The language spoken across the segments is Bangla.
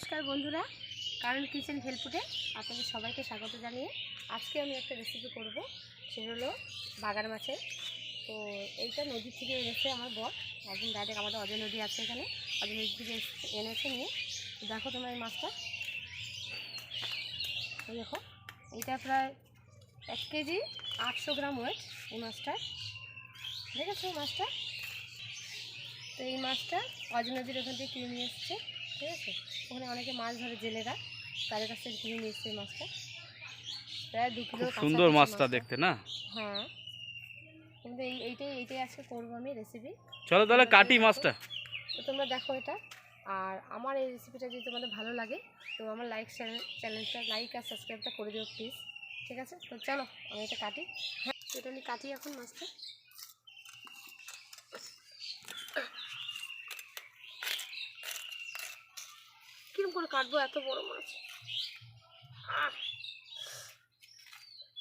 নমস্কার বন্ধুরা, কারণ কিচেন হেল্পুটে আপনাদের সবাইকে স্বাগত জানিয়ে আজকে আমি একটা রেসিপি করব, সেটা হলো বাগার মাছের। তো এইটা নদী থেকে এনেছে আমার বর একদিন ডাইরেক্ট আমাদের অজয় নদী আছে এখানে, অজয় নদী থেকে এনেছে নিয়ে। দেখো তোমার এই মাছটা। দেখো, এইটা প্রায় এক কেজি আটশো গ্রাম ওয়েট এই মাছটা দেখেছ মাছটা? তো এই মাছটা অজয় নদীর ওখান থেকে কিনে নিয়ে এসছে, ঠিক আছে? ওখানে অনেকে মাছ ধরে জেলেরা। তাদের কাছ থেকে কিনে নিয়ে এসছে এই মাছটা। প্রায় দু কিলো সুন্দর মাছটা। দেখতে না? হ্যাঁ। কিন্তু এই এইটাই এইটাই আজকে করব আমি রেসিপি চলো তাহলে কাটি মাছটা। তো তোমরা দেখো এটা। আর আমার এই রেসিপিটা যদি তোমাদের ভালো লাগে তো আমার লাইক চ্যানেল চ্যানেলটা লাইক আর সাবস্ক্রাইবটা করে দিও প্লিজ ঠিক আছে? তো চলো আমি এটা কাটি। হ্যাঁ এটা আমি কাটি এখন মাছটা। কিরম করে কাটবো এত বড় মাছ!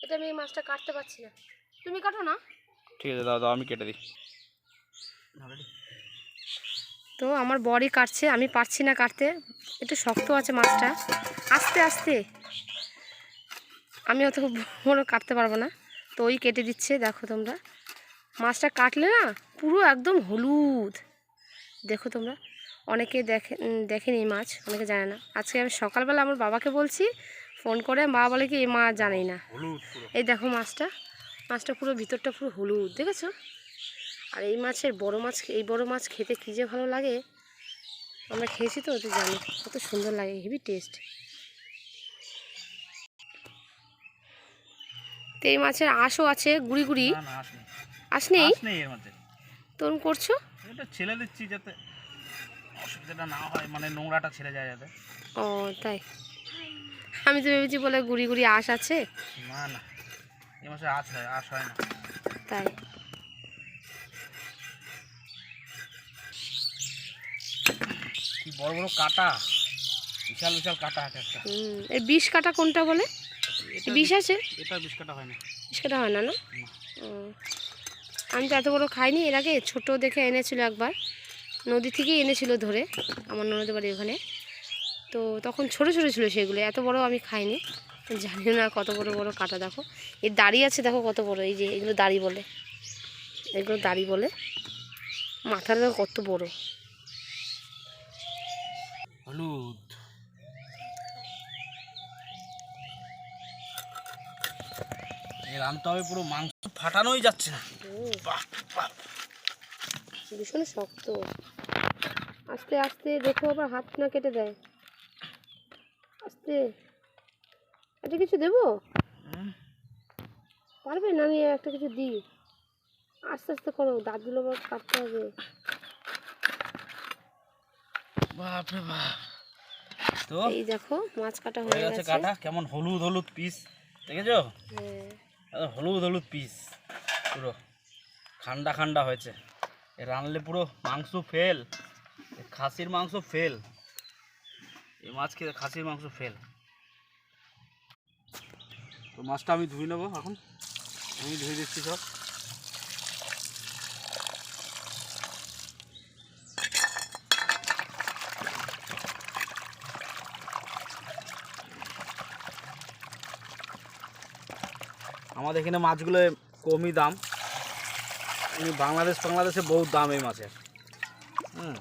এটা আমি এই মাছটা কাটতে পারছি না। তুমি কাটো না? ঠিক আছে দাও দাও আমি কেটে দিই। তো আমার বড়ি কাটছে আমি পারছি না কাটতে। একটু শক্ত আছে মাছটা। আস্তে আস্তে। আমি অত বড় কাটতে পারব না। তো ওই কেটে দিচ্ছে দেখো তোমরা। মাছটা কাটলে না পুরো একদম হলুদ। দেখো তোমরা। অনেকে দেখে দেখেনি এই মাছ অনেকে জানে না। আজকে আমি সকালবেলা আমার বাবাকে বলছি ফোন করে মা বলে কি এই মাছ জানেই না। এই দেখো মাছটা মাছটা পুরো ভিতরটা পুরো হলুদ দেখেছ? আর এই মাছের বড় মাছ এই বড় মাছ খেতে কী যে ভালো লাগে আমরা খেয়েছি তো ওদের জানি কত সুন্দর লাগে হেভি টেস্ট। তো এই মাছের আঁশও আছে গুড়ি গুড়ি। না না আঁশ নেই। তখন করছ? ছেলে দিচ্ছি যাতে অসুবিধাটা না হয় মানে নোংরাটা ছেড়ে যায় যাতে। ও তাই। আমি তো ভেবেছি বলে গুড়ি গুড়ি আঁশ আছে। না না। এই মাসে আঁশ হয় আঁশ হয় না। তাই। কি বড় বড় কাটা? বিশাল বিশাল কাটা আছে একটা। হুম এই বিষ কাটা কোনটা বলে? বিষ আছে? এটা বিষ কাটা হয় না। বিষ কাটা হয় না না? আমি তো এত বড় খাইনি এর আগে ছোট দেখে এনেছিল একবার। নদী থেকেই এনেছিল ধরে আমার ননদের বাড়ি ওখানে। তো তখন ছোট ছোট ছিল সেগুলো এত বড় আমি খাইনি। জানি না কত বড় বড় কাটা দেখো। এর দাড়ি আছে দেখো কত বড় এই যে এগুলো দাড়ি বলে। এগুলো দাড়ি বলে। মাথাটা দেখো কত বড়। হলুদ। এর আনতে হবে পুরো মাংস ফাটানোই যাচ্ছে না। ভীষণ শক্ত। আস্তে আস্তে দেখো আবার হাত না কেটে দেয়। আস্তে। একটা কিছু দেবো? পারবে না আমি একটা কিছু দিই। আস্তে আস্তে করো দাঁতগুলো আবার কাটতে হবে। বাপরে বাপ। তো? এই দেখো মাছ কাটা হয়ে গেছে কাটা কেমন হলুদ হলুদ পিস দেখেছ? হ্যাঁ। হলুদ হলুদ পিস পুরো। খান্ডা খান্ডা হয়েছে। রানলে পুরো মাংস ফেল। খাসির মাংস ফেল এই মাছ খেয়ে খাসির মাংস ফেল তো মাছটা আমি ধুয়ে নেব এখন। আমি ধুয়ে দিচ্ছি সব। আমাদের এখানে মাছগুলো কমই দাম। বাংলাদেশ, বাংলাদেশে বহুত দাম এই মাছের। হুম।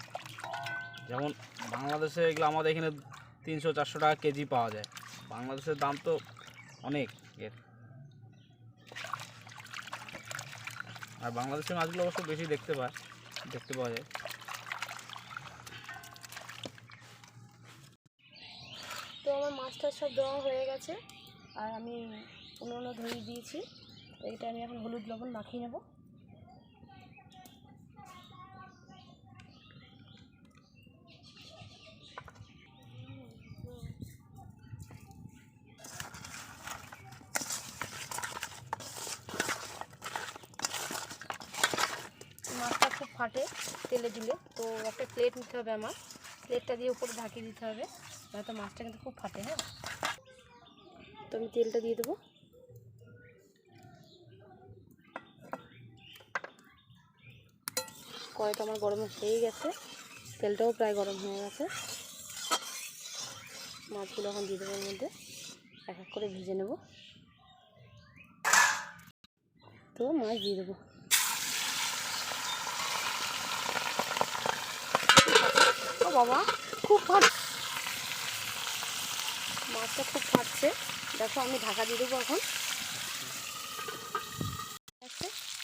যেমন বাংলাদেশে এগুলো আমাদের এখানে তিনশো, চারশো টাকা কেজি পাওয়া যায়। বাংলাদেশের দাম তো অনেক এর। আর বাংলাদেশের মাছগুলো অবশ্য বেশি দেখতে পায়, দেখতে পাওয়া যায়। তো আমার মাছটা সব দেওয়া হয়ে গেছে, আর আমি উনুনও ধরিয়ে দিয়েছি। তো এটা আমি এখন হলুদ লবণ মাখিয়ে নেব মাছটা খুব ফাটে তেলে দিলে। তো একটা প্লেট নিতে হবে আমার। প্লেটটা দিয়ে উপরে ঢাকিয়ে দিতে হবে। নয়তো মাছটা কিন্তু খুব ফাটে হ্যাঁ? তো আমি তেলটা দিয়ে দেবো। কড়াইটা আমার গরম হয়ে গেছে। তেলটাও প্রায় গরম হয়ে গেছে। মাছগুলো এখন দিয়ে দেবো এর মধ্যে। এক এক করে ভেজে নেব। তো মাছ দিয়ে দেবো ও বাবা, খুব ফাট মাছটা খুব ফাটছে। দেখো, আমি ঢাকা দিয়ে দেবো এখন।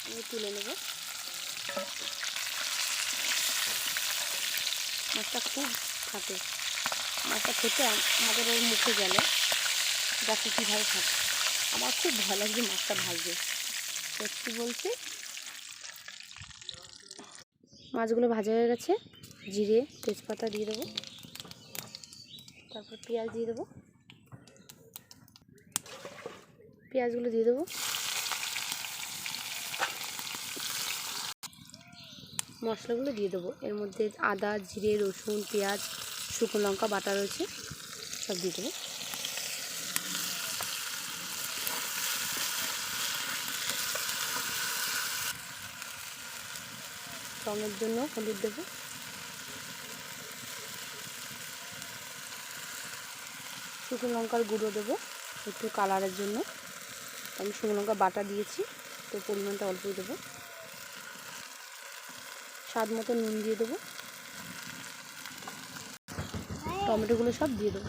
আমি তুলে নেব। মাছটা খুব ফাটে। মাছটা খেতে আমাদের ওই মুখে গেলে। দেখো কীভাবে থাকে আমার খুব ভালো লাগছে মাছটা ভাজবে। সত্যি বলছি মাছগুলো ভাজা হয়ে গেছে। জিরে তেজপাতা দিয়ে দেবো। তারপর পেঁয়াজ দিয়ে দেবো। পেঁয়াজগুলো দিয়ে দেবো। মশলাগুলো দিয়ে দেবো। এর মধ্যে আদা, জিরে, রসুন, পেঁয়াজ, শুকনো লঙ্কা, বাটা রয়েছে, সব দিয়ে দেবো। রঙের জন্য হলুদ দেবো। শুকনো লঙ্কার গুঁড়ো দেবো একটু কালারের জন্য। আমি শুকনো লঙ্কা বাটা দিয়েছি, তো পরিমাণটা অল্পই দেবো। স্বাদ মতো নুন দিয়ে দেবো। টমেটোগুলো সব দিয়ে দেবো।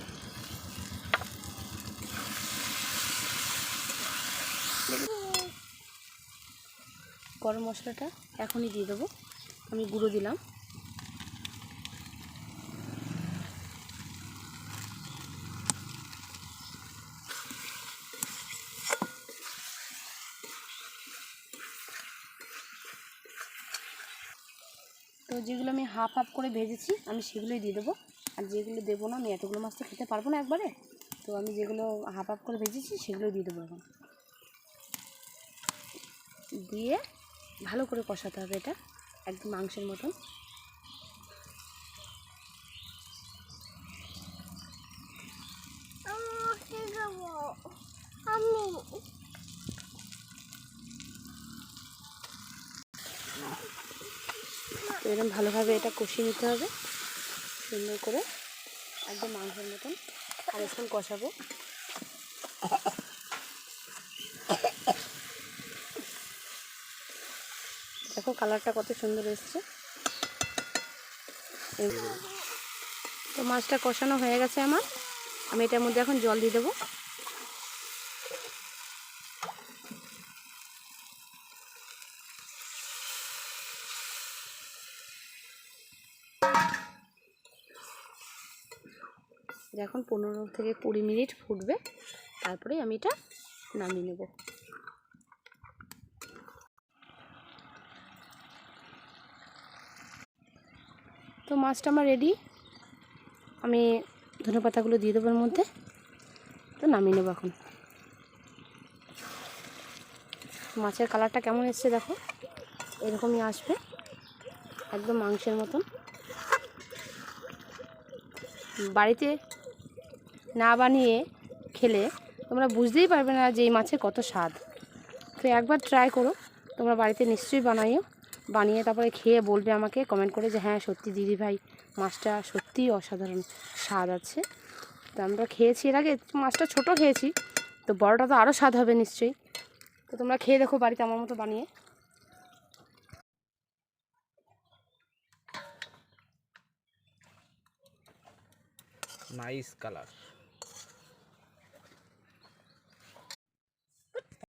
গরম মশলাটা এখনই দিয়ে দেবো। আমি গুঁড়ো দিলাম। তো যেগুলো আমি হাফ হাফ করে ভেজেছি, আমি সেগুলোই দিয়ে দেবো। আর যেগুলো দেবো না, আমি এতগুলো মাছ তো খেতে পারব না একবারে। তো আমি যেগুলো হাফ হাফ করে ভেজেছি, সেগুলোই দিয়ে দেবো এখন। দিয়ে ভালো করে কষাতে হবে এটা, একদম মাংসের মতন। তো এরকম ভালোভাবে এটা কষিয়ে নিতে হবে। সুন্দর করে একদম মাংসের মতন। আর এখন কষাবো। দেখো কালারটা কত সুন্দর এসছে। তো মাছটা কষানো হয়ে গেছে আমার। আমি এটার মধ্যে এখন জল দিয়ে দেবো। এখন পনেরো থেকে কুড়ি মিনিট ফুটবে। তারপরে আমি এটা নামিয়ে নেব। তো মাছটা আমার রেডি আমি ধনে পাতাগুলো দিয়ে দেবো মধ্যে। তো নামিয়ে নেব এখন। মাছের কালারটা কেমন এসছে দেখো? এরকমই আসবে। একদম মাংসের মতন। বাড়িতে না বানিয়ে খেলে তোমরা বুঝতেই পারবে না যে এই মাছের কত স্বাদ। তো একবার ট্রাই করো, তোমরা বাড়িতে নিশ্চয়ই বানাইও। বানিয়ে তারপরে খেয়ে বলবে আমাকে কমেন্ট করে যে হ্যাঁ সত্যি দিদি ভাই, মাছটা সত্যিই অসাধারণ স্বাদ আছে। তো আমরা খেয়েছি, এর আগে মাছটা ছোট খেয়েছি, তো বড়টা তো আরও স্বাদ হবে নিশ্চয়ই। তো তোমরা খেয়ে দেখো বাড়িতে আমার মতো বানিয়ে। Nice colour